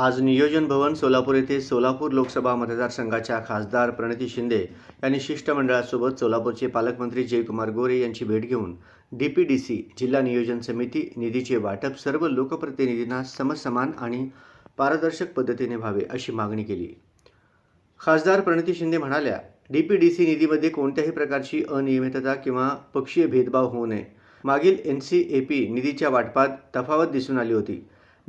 आज नियोजन भवन सोलापूर येथे सोलापूर लोकसभा मतदारसंघाच्या खासदार प्रणिती शिंदे यांनी शिष्टमंडळासोबत सोलापूरचे पालकमंत्री जयकुमार गोरे यांची भेट घेऊन डी पी डी सी जिल्हा नियोजन समिती निधीचे वाटप सर्व लोकप्रतिनिधींना समसमान आणि पारदर्शक पद्धतीने व्हावे अशी मागणी केली. खासदार प्रणिती शिंदे म्हणाल्या डी पी डी सी निधीमध्ये कोणत्याही प्रकारची अनियमितता किंवा पक्षीय भेदभाव होऊ नये. मागील एन सी ए पी निधीच्या वाटपात तफावत दिसून आली होती.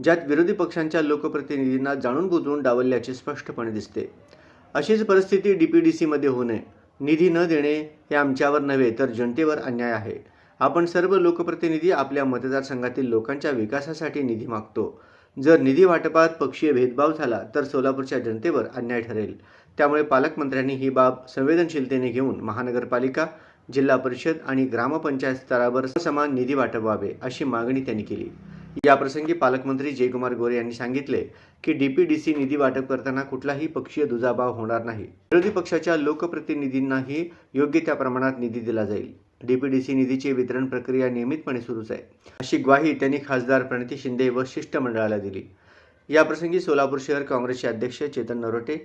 ज्यात विरोधी पक्षांच्या लोकप्रतिनिधींना जाणून बुजवून डावलल्याचे स्पष्टपणे दिसते. अशीच परिस्थिती डी पी डी सीमध्ये होऊ नये. निधी न देणे हे आमच्यावर नव्हे तर जनतेवर अन्याय आहे. आपण सर्व लोकप्रतिनिधी आपल्या मतदारसंघातील लोकांच्या विकासासाठी निधी मागतो. जर निधी वाटपात पक्षीय भेदभाव झाला तर सोलापूरच्या जनतेवर अन्याय ठरेल. त्यामुळे पालकमंत्र्यांनी ही बाब संवेदनशीलतेने घेऊन महानगरपालिका जिल्हा परिषद आणि ग्रामपंचायत स्तरावर समान निधी वाटप व्हावे अशी मागणी त्यांनी केली. याप्रसंगी पालकमंत्री जयकुमार गोरे यांनी सांगितले की डीपीडीसी निधी वाटप करताना कुठलाही पक्षीय दुजाभाव होणार नाही. विरोधी पक्षाच्या लोकप्रतिनिधींनाही योग्य त्या प्रमाणात निधी दिला जाईल. डीपीडीसी निधीची वितरण प्रक्रिया नियमितपणे सुरूच आहे. अशी ग्वाही त्यांनी खासदार प्रणिती शिंदे व शिष्टमंडळाला दिली. याप्रसंगी सोलापूर शहर काँग्रेसचे अध्यक्ष चेतन नरोटे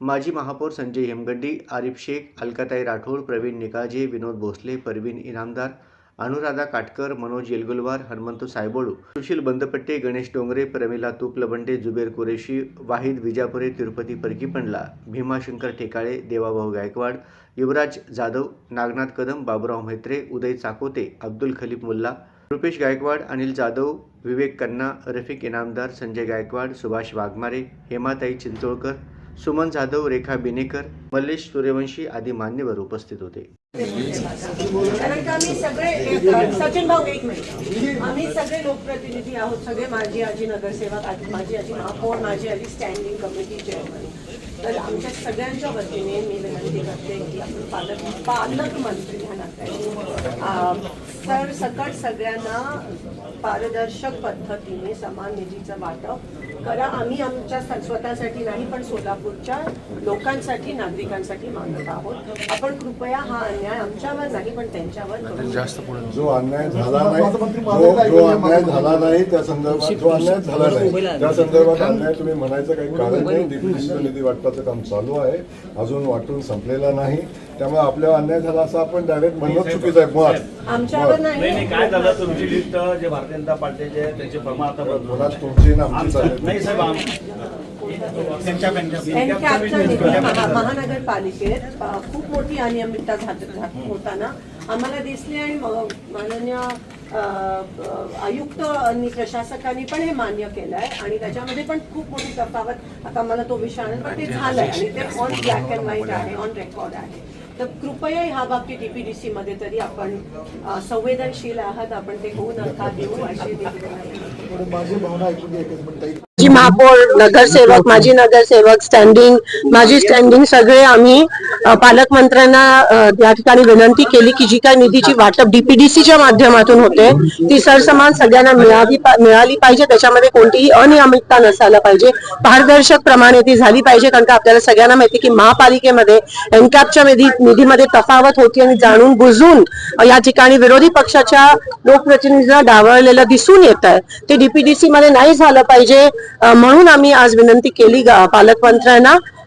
माजी महापौर संजय हेमगड्डी आरिफ शेख अलकाताई राठोड प्रवीण निकाळजे विनोद भोसले परवीन इनामदार अनुराधा काटकर मनोज येलगुलवार हनुमंत सायबोळू सुशील बंदपट्टे गणेश डोंगरे प्रमिला तुपलबंडे जुबेर कुरेशी वाहिद विजापुरे तिरुपती परकीपंडला भीमाशंकर ठेकाळे देवाभाऊ गायकवाड युवराज जाधव नागनाथ कदम बाबुराव म्हेत्रे उदय चाकोते अब्दुल खलीफ मुल्ला रुपेश गायकवाड अनिल जाधव विवेक कन्ना रफिक इनामदार संजय गायकवाड सुभाष वाघमारे हेमाताई चिंचोळकर सुमन जाधव रेखा बिनेकर मल्लेश सूर्यवंशी आदी मान्यवर उपस्थित होते. कारण का आम्ही सगळे सचिन भाऊ एक मिनिट. आम्ही सगळे लोकप्रतिनिधी आहोत सगळे माझी आजी नगरसेवक माझी आजी महापौर माझी आजी स्टँडिंग कमिटी चेअरमन तर आमच्या सगळ्यांच्या वतीने मी विनंती करते की आपण पालक पालकमंत्री तर सर सकट सगळ्यांना पारदर्शक पद्धतीने समान निधीचं वाटप करा. आम्ही आमच्या स्वतःसाठी नाही पण सोलापूरच्या लोकांसाठी नागरिकांसाठी मागत आहोत. आपण कृपया हा अन्याय आमच्यावर नाही पण त्यांच्यावर नका. जो अन्याय झाला नाही जो अन्याय झाला नाही. त्या संदर्भात जो अन्याय झाला नाही त्या संदर्भात अन्याय तुम्ही म्हणायचं काही कारण नाही. डीपीडीसीचं निधी वाटपाचं काम चालू आहे. अजून वाटून संपलेलं नाही. त्यामुळे आपल्यावर अन्याय झाला असं आपण डायरेक्ट म्हणणं चुकीचं आहे. आमच्यावर नाही. नाही काय झालं? तुमची लिस्ट जे भारतीय जनता पार्टीचे आहे, त्यांचे प्रमाण आता तुमची ना आमचं- आहे नाही साहेब महानगरपालिकेत खूप मोठी अनियमितता होताना आम्हाला दिसली आणि माननीय आयुक्त आणि प्रशासकांनी पण हे मान्य केलं आहे आणि त्याच्यामध्ये पण खूप मोठी तफावत. आता मला तो विषय आणेल पण ते झालंय आणि ते ऑन ब्लॅक अँड व्हाईट आहे ऑन रेकॉर्ड आहे. तर कृपया ह्या बाबतीत डीपीडीसी मध्ये तरी आपण संवेदनशील आहात आपण ते होऊ नका देऊ अशी. जी महापौर नगरसेवक माजी नगरसेवक स्टँडिंग माजी स्टँडिंग सगळे आम्ही पालकमंत्र्यांना या ठिकाणी विनंती केली की जी काही निधीची वाटप डीपीडीसीच्या माध्यमातून होते ती सरसमान सगळ्यांना मिळावी पा- मिळाली पाहिजे. त्याच्यामध्ये कोणतीही अनियमितता नसायला पाहिजे. पारदर्शक प्रमाणे ती झाली पाहिजे कारण का आपल्याला सगळ्यांना माहिती की महापालिकेमध्ये एनकॅपच्या निधी निधीमध्ये तफावत होती आणि जाणून बुजून या ठिकाणी विरोधी पक्षाच्या लोकप्रतिनिधींना डावळलेलं दिसून येत आहे. ते डीपीडीसी मध्ये नाही झालं पाहिजे म्हणून आम्ही आज विनंती केली पालकमंत्र्यांना.